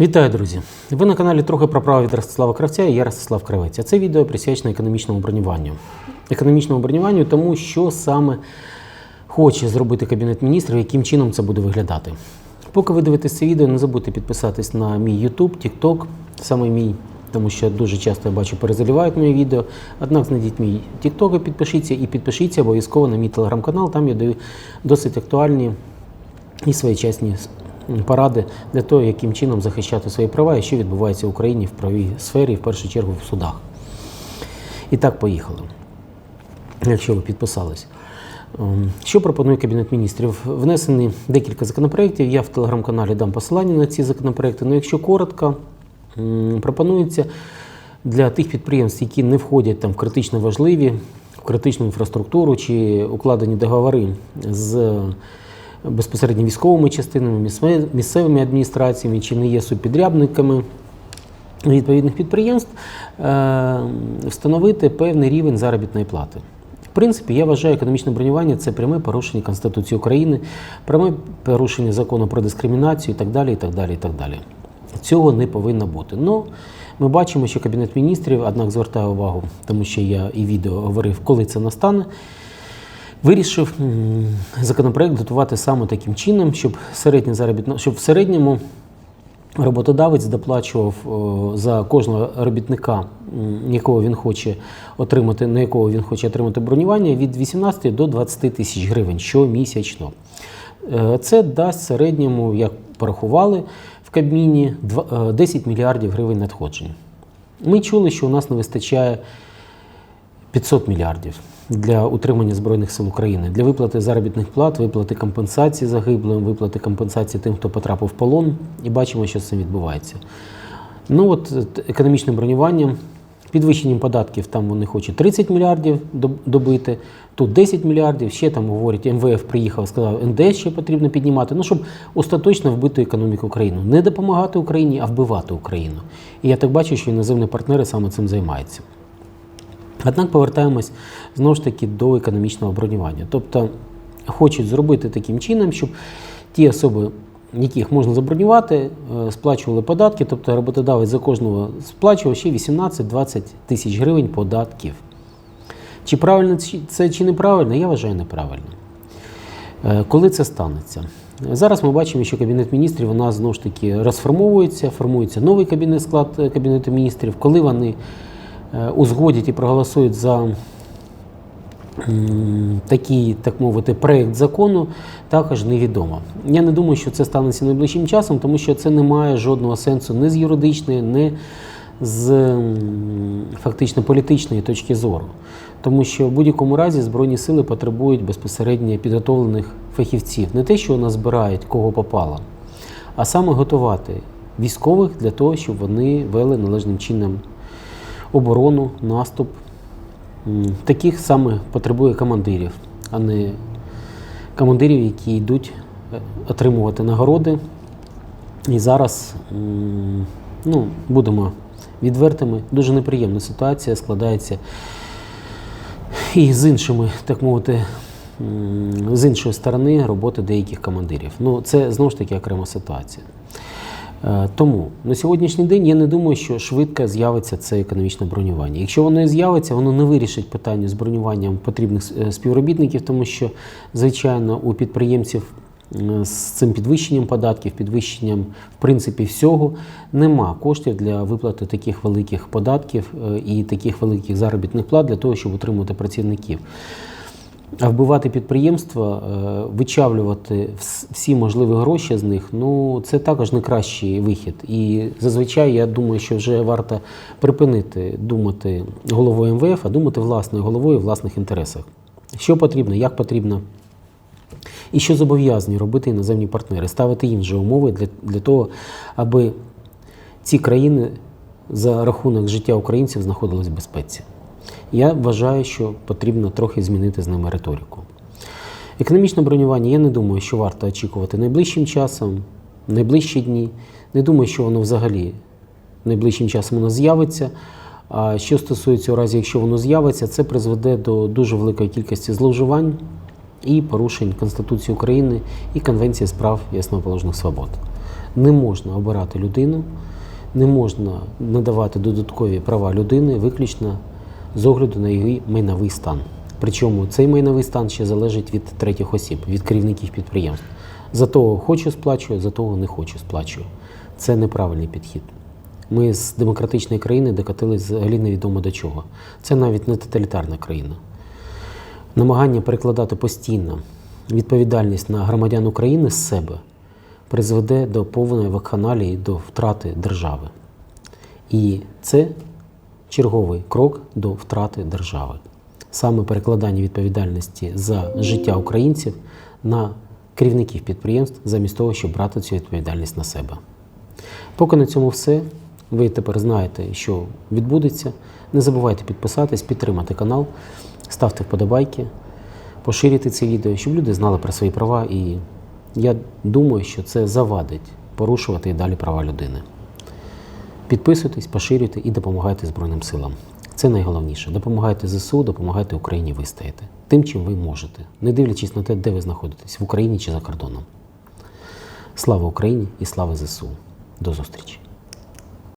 Вітаю, друзі! Ви на каналі трохи про право від Ростислава Кравця і я Ростислав Кравець. А це відео присвячено економічному бронюванню. Економічному бронюванню тому, що саме хоче зробити Кабінет міністрів, яким чином це буде виглядати. Поки ви дивитесь це відео, не забудьте підписатись на мій YouTube, TikTok, саме мій, тому що дуже часто я бачу, перезалівають моє відео. Однак знайдіть мій TikTok, і підпишіться і підпишіться обов'язково на мій телеграм-канал. Там я даю досить актуальні і своєчасні поради для того, яким чином захищати свої права і що відбувається в Україні в правовій сфері, в першу чергу в судах. І так, поїхали. Якщо ви підписались. Ем, Що пропонує Кабінет міністрів? Внесені декілька законопроєктів. Я в телеграм-каналі дам посилання на ці законопроекти. Ну, якщо коротко, пропонується для тих підприємств, які не входять там в критично важливі, в критичну інфраструктуру чи укладені договори з безпосередньо військовими частинами, місцевими адміністраціями чи не є субпідрядниками відповідних підприємств, е, встановити певний рівень заробітної плати. В принципі, я вважаю, економічне бронювання це пряме порушення Конституції України, пряме порушення закону про дискримінацію і так далі. і так далі, і так далі. Цього не повинно бути. Ну, ми бачимо, що Кабінет міністрів, однак звертаю увагу, тому що я і відео говорив, коли це настане. Вирішив законопроект готувати саме таким чином, щоб середня заробітна, щоб в середньому роботодавець доплачував за кожного робітника, якого він хоче отримати, на якого він хоче отримати бронювання, від 18 до 20 тисяч гривень щомісячно. Е, Це дасть середньому, як порахували в Кабміні, е, 10 мільярдів гривень надходжень. Ми чули, що у нас не вистачає 500 мільярдів для утримання Збройних сил України, для виплати заробітних плат, виплати компенсації загиблим, виплати компенсації тим, хто потрапив в полон, і бачимо, що з цим відбувається. Ну от е, економічним бронюванням, підвищенням податків, там вони хочуть 30 мільярдів добити, тут 10 мільярдів, ще там говорять, МВФ приїхав, сказав, НДС ще потрібно піднімати, ну щоб остаточно вбити економіку України. Не допомагати Україні, а вбивати Україну. І я так бачу, що іноземні партнери саме цим займаються. Однак повертаємось знову ж таки до економічного бронювання. Тобто хочуть зробити таким чином, щоб ті особи, яких можна забронювати, е, сплачували податки, тобто роботодавець за кожного сплачував ще 18-20 тисяч гривень податків. Чи правильно це чи неправильно, я вважаю неправильно. Е, Коли це станеться? Зараз ми бачимо, що Кабінет міністрів у нас знову ж таки розформовується, формується новий кабінет, склад е, Кабінету міністрів. Коли вони узгодять і проголосують за такий, так мовити, проєкт закону, також невідомо. Я не думаю, що це станеться найближчим часом, тому що це не має жодного сенсу ні з юридичної, ні з фактично політичної точки зору. Тому що в будь-якому разі Збройні сили потребують безпосередньо підготовлених фахівців. Не те, що нас збирають кого попало, а саме готувати військових для того, щоб вони вели належним чином оборону, наступ. Таких саме потребує командирів, а не командирів, які йдуть е, отримувати нагороди. І зараз, ну, будемо відвертими, дуже неприємна ситуація складається і з іншими, так мовити, з іншої сторони роботи деяких командирів. Ну, це знову ж таки окрема ситуація. Е, Тому на сьогоднішній день я не думаю, що швидко з'явиться це економічне бронювання. Якщо воно і з'явиться, воно не вирішить питання з бронюванням потрібних е, співробітників, тому що, звичайно, у підприємців е, з цим підвищенням податків, підвищенням в принципі всього, нема коштів для виплати таких великих податків і таких великих заробітних плат для того, щоб утримувати працівників. А вбивати підприємства, е, вичавлювати всі можливі гроші з них, ну це також не кращий вихід. І зазвичай я думаю, що вже варто припинити думати головою МВФ, а думати власною головою в власних інтересах. Що потрібно, як потрібно, і що зобов'язані робити іноземні партнери, ставити їм же умови для, для того, аби ці країни за рахунок життя українців знаходились в безпеці. Я вважаю, що потрібно трохи змінити з ними риторику. Економічне бронювання, я не думаю, що варто очікувати найближчим часом, найближчі дні. Не думаю, що воно взагалі найближчим часом нас з'явиться. А що стосується у разі, якщо воно з'явиться, це призведе до дуже великої кількості зловживань і порушень Конституції України і Конвенції з прав і основоположних свобод. Не можна обирати людину, не можна надавати додаткові права людини виключно з огляду на її майновий стан. Причому цей майновий стан ще залежить від третіх осіб, від керівників підприємств. За того хочу сплачую, за того не хочу сплачую. Це неправильний підхід. Ми з демократичної країни докатились взагалі невідомо до чого. Це навіть не тоталітарна країна. Намагання перекладати постійно відповідальність на громадян України з себе призведе до повної вакханалії, до втрати держави. І це черговий крок до втрати держави. Саме перекладання відповідальності за життя українців на керівників підприємств, замість того, щоб брати цю відповідальність на себе. Поки на цьому все. Ви тепер знаєте, що відбудеться. Не забувайте підписатись, підтримати канал, ставте вподобайки, поширюйте це відео, щоб люди знали про свої права. І я думаю, що це завадить порушувати і далі права людини. Підписуйтесь, поширюйте і допомагайте Збройним силам. Це найголовніше. Допомагайте ЗСУ, допомагайте Україні вистояти тим, чим ви можете, не дивлячись на те, де ви знаходитесь в Україні чи за кордоном. Слава Україні і слава ЗСУ. До зустрічі!